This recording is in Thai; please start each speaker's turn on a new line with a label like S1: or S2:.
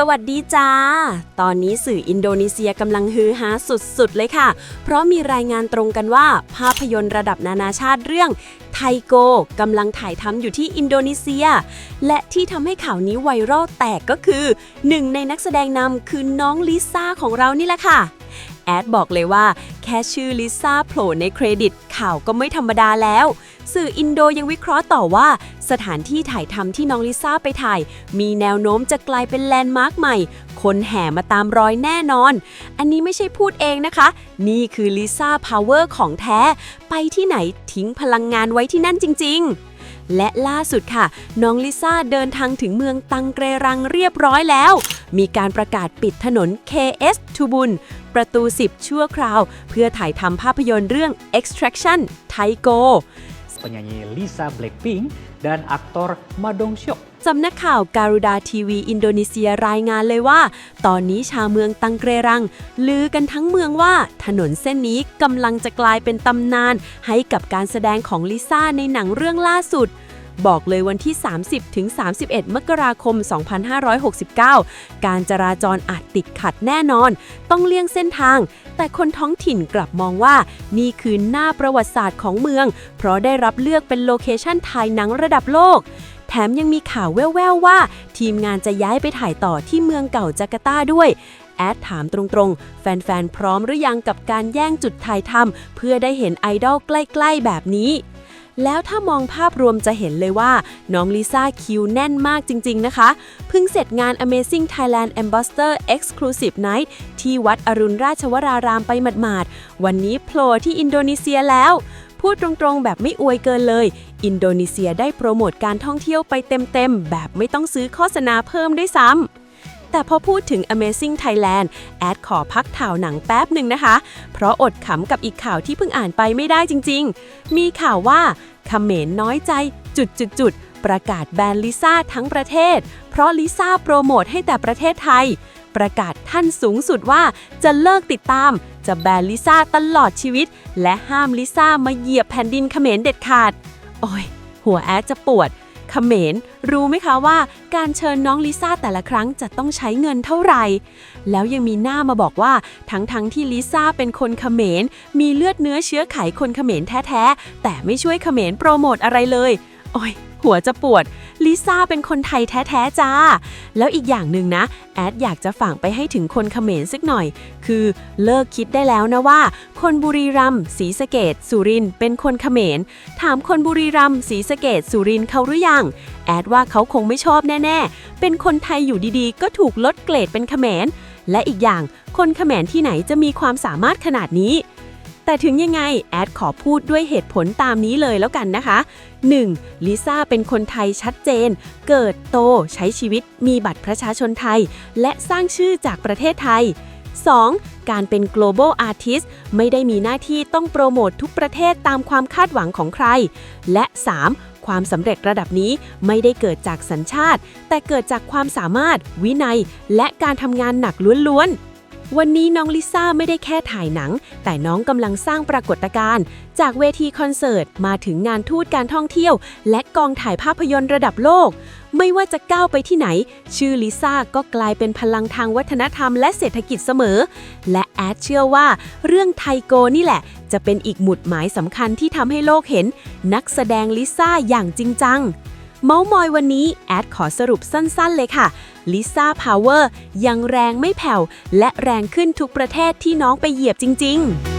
S1: สวัสดีจ้า ตอนนี้สื่ออินโดนีเซียกำลังฮือฮาสุดๆ เลยค่ะ เพราะมีรายงานตรงกันว่า ภาพยนตร์ระดับนานาชาติเรื่องไทโกกำลังถ่ายทำอยู่ที่อินโดนีเซีย และที่ทำให้ข่าวนี้ไวรัลแตกก็คือหนึ่งในนักแสดงนำคือน้องลิซ่าของเรานี่แหละค่ะ แอดบอกเลยว่า แค่ชื่อลิซ่าโผล่ในเครดิตข่าวก็ไม่ธรรมดาแล้ว สื่ออินโดยังวิเคราะห์ต่อว่า สถานที่ถ่ายทำที่น้องลิซ่าไปถ่าย มีแนวโน้มจะกลายเป็นแลนด์มาร์คใหม่ คนแห่มาตามรอยแน่นอน อันนี้ไม่ใช่พูดเองนะคะ นี่คือลิซ่าพาวเวอร์ของแท้ ไปที่ไหนทิ้งพลังงานไว้ที่นั่นจริง ๆ และล่าสุดค่ะ น้องลิซ่าเดินทางถึงเมืองตังเกรรังเรียบร้อยแล้ว มีการประกาศปิดถนน KS ทูบุนประตู 10 ชั่วคราว เพื่อถ่ายทำภาพยนตร์เรื่อง Extraction Thaigo
S2: penyanyi Lisa Blackpink dan aktor Ma Dong Seok
S1: สำนักข่าวการุดาทีวีอินโดนีเซียรายงานเลยว่า ตอนนี้ชาวเมืองตังเกรรัง ลือกันทั้งเมืองว่าถนนเส้นนี้กำลังจะกลายเป็นตำนาน ให้กับการแสดงของลิซ่าในหนังเรื่องล่าสุด บอกเลยวันที่ 30 ถึง 31 มกราคม 2569 การจราจรอาจติดขัดแน่นอน ต้องเลี่ยงเส้นทาง แต่คนท้องถิ่นกลับมองว่า นี่คือหน้าประวัติศาสตร์ของเมือง เพราะได้รับเลือกเป็นโลเคชั่นถ่ายหนังระดับโลกแถมยังมีข่าวแว่วๆว่า ทีมงานจะย้ายไปถ่ายต่อที่เมืองเก่าจาการ์ตาด้วย แอดถามตรงๆ แฟนๆ พร้อมหรือยังกับการแย่งจุดถ่ายทำเพื่อได้เห็นไอดอลใกล้ๆ แบบนี้ แล้วถ้ามองภาพรวมจะเห็นเลยว่า น้องลิซ่าคิวแน่นมากจริง ๆ นะคะ เพิ่งเสร็จงาน Amazing Thailand Ambassador Exclusive Night ที่วัดอรุณราชวรารามไปหมาดๆ วันนี้โผล่ที่อินโดนีเซียแล้วพูดตรงๆ แบบไม่อวยเกินเลย อินโดนีเซียได้โปรโมทการท่องเที่ยวไปเต็มๆ แบบไม่ต้องซื้อโฆษณาเพิ่มด้วยซ้ำ แต่พอพูดถึง Amazing Thailand แอดขอพักข่าวหนังแป๊บหนึ่งนะคะ เพราะอดขำกับอีกข่าวที่เพิ่งอ่านไปไม่ได้จริง ๆ มีข่าวว่าเขมรน้อยใจจุดจุดจุดๆๆประกาศแบนลิซ่าทั้งประเทศ เพราะลิซ่าโปรโมทให้แต่ประเทศไทย ประกาศท่านสูงสุดว่าจะเลิกติดตาม จะแบนลิซ่าตลอดชีวิต และห้ามลิซ่ามาเหยียบแผ่นดินเขมรเด็ดขาด โอ้ยหัวแอดจะปวด เขมรรู้ไหมคะว่า การเชิญน้องลิซ่าแต่ละครั้งจะต้องใช้เงินเท่าไหร่ แล้วยังมีหน้ามาบอกว่า ทั้งๆทที่ลิซ่าเป็นคนเขมร มีเลือดเนื้อเชื้อไขคนเขมรแท้ๆ แต่ไม่ช่วยเขมรโปรโมทอะไรเลย โอ้ย หัวจะปวด ลิซ่าเป็นคนไทยแท้ๆจ้า แล้วอีกอย่างหนึ่งนะ แอดอยากจะฝากไปให้ถึงคนเขมรสักหน่อย คือเลิกคิดได้แล้วนะว่า คนบุรีรัมย์ศรีสะเกดสุรินเป็นคนเขมร ถามคนบุรีรัมย์ศรีสะเกดสุรินเขาหรือยัง แอดว่าเขาคงไม่ชอบแน่ๆ เป็นคนไทยอยู่ดีๆ ก็ถูกลดเกรดเป็นเขมร และอีกอย่างคนเขมรที่ไหนจะมีความสามารถขนาดนี้ แต่ถึงยังไง แอดขอพูดด้วยเหตุผลตามนี้เลยแล้วกันนะคะ 1. ลิซ่าเป็นคนไทยชัดเจน เกิดโตใช้ชีวิตมีบัตรประชาชนไทย และสร้างชื่อจากประเทศไทย 2. การเป็น global artist ไม่ได้มีหน้าที่ต้องโปรโมททุกประเทศตามความคาดหวังของใคร และ 3. ความสำเร็จระดับนี้ไม่ได้เกิดจากสัญชาติ แต่เกิดจากความสามารถ วินัย และการทำงานหนักล้วนๆ วันนี้น้องลิซ่าไม่ได้แค่ถ่ายหนัง แต่น้องกำลังสร้างปรากฏการณ์ จากเวทีคอนเสิร์ต มาถึงงานทูตการท่องเที่ยว และกองถ่ายภาพยนตร์ระดับโลก ไม่ว่าจะก้าวไปที่ไหน ชื่อลิซ่าก็กลายเป็นพลังทางวัฒนธรรมและเศรษฐกิจเสมอ และแอดเชื่อว่า เรื่องไทโกนี่แหละ จะเป็นอีกหมุดหมายสำคัญที่ทำให้โลกเห็น นักแสดงลิซ่าอย่างจริงจัง เมาส์มอยวันนี้ แอดขอสรุปสั้นๆเลยค่ะลิซ่าพาวเวอร์ยังแรงไม่แผ่ว และแรงขึ้นทุกประเทศที่น้องไปเหยียบจริง ๆ